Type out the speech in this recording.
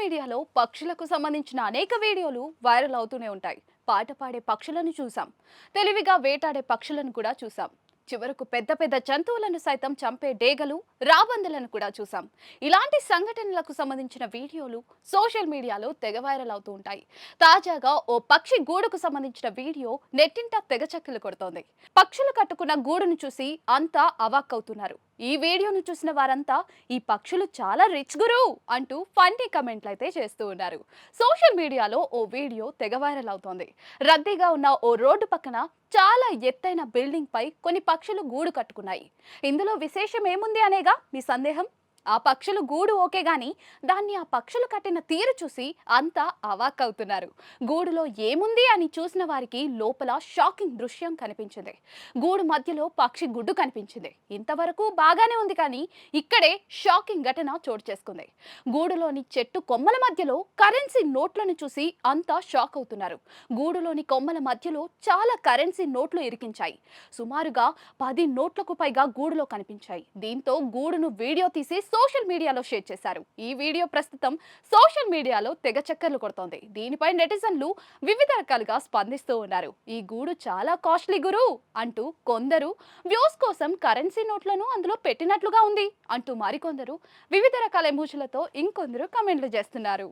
మీడియాలో పక్షులకు సంబంధించిన అనేక వీడియోలు వైరల్ అవుతూనే ఉంటాయి. పాట పాడే పక్షులను చూసాం. తెలివిగా వేటాడే పక్షులను కూడా చూసాం. చివరకు పెద్ద పెద్ద జంతువులను సైతం చంపే డేగలు రాబందులను కూడా చూసాం. ఇలాంటి సంఘటనలకు సంబంధించిన వీడియోలు సోషల్ మీడియాలో తెగ వైరల్ అవుతూ ఉంటాయి. తాజాగా ఓ పక్షి గూడుకు సంబంధించిన వీడియో నెట్టింట తెగ చక్కలు కొడుతోంది. పక్షులు కట్టుకున్న గూడును చూసి అంతా అవాక్కవుతున్నారు. ఈ వీడియోను చూసిన వారంతా ఈ పక్షులు చాలా రిచ్ గురు అంటూ ఫన్నీ కమెంట్లు అయితే చేస్తూ ఉన్నారు. సోషల్ మీడియాలో ఓ వీడియో తెగ వైరల్ అవుతోంది. రద్దీగా ఉన్న ఓ రోడ్డు పక్కన చాలా ఎత్తైన బిల్డింగ్ పై కొన్ని పక్షులు గూడు కట్టుకున్నాయి. ఇందులో విశేషం ఏముంది అనేగా మీ సందేహం? ఆ పక్షులు గూడు ఓకే గాని దాన్ని ఆ పక్షులు కట్టిన తీరు చూసి అంతా అవాక్కవుతున్నారు. గూడులో ఏముంది అని చూసిన వారికి లోపల షాకింగ్ దృశ్యం కనిపించింది. గూడు మధ్యలో పక్షి గుడ్డు కనిపించింది. ఇంతవరకు బాగానే ఉంది కానీ ఇక్కడే షాకింగ్ ఘటన చోటు చేసుకుంది. గూడులోని చెట్టు కొమ్మల మధ్యలో కరెన్సీ నోట్లను చూసి అంతా షాక్ అవుతున్నారు. గూడులోని కొమ్మల మధ్యలో చాలా కరెన్సీ నోట్లు ఇరికించాయి. సుమారుగా పది నోట్లకు పైగా గూడులో కనిపించాయి. దీంతో గూడును వీడియో తీసి సోషల్ మీడియాలో షేర్ చేశారు. ఈ వీడియో ప్రస్తుతం సోషల్ మీడియాలో తెగ చక్కర్లు కొడుతోంది. దీనిపై నెటిజన్లు వివిధ రకాలుగా స్పందిస్తూ ఉన్నారు. ఈ గూడు చాలా కాస్ట్లీ గురు అంటూ కొందరు వ్యూస్ కోసం కరెన్సీ నోట్లను అందులో పెట్టినట్లుగా ఉంది అంటూ మరికొందరు వివిధ రకాల ఎమోజులతో ఇంకొందరు కమెంట్లు చేస్తున్నారు.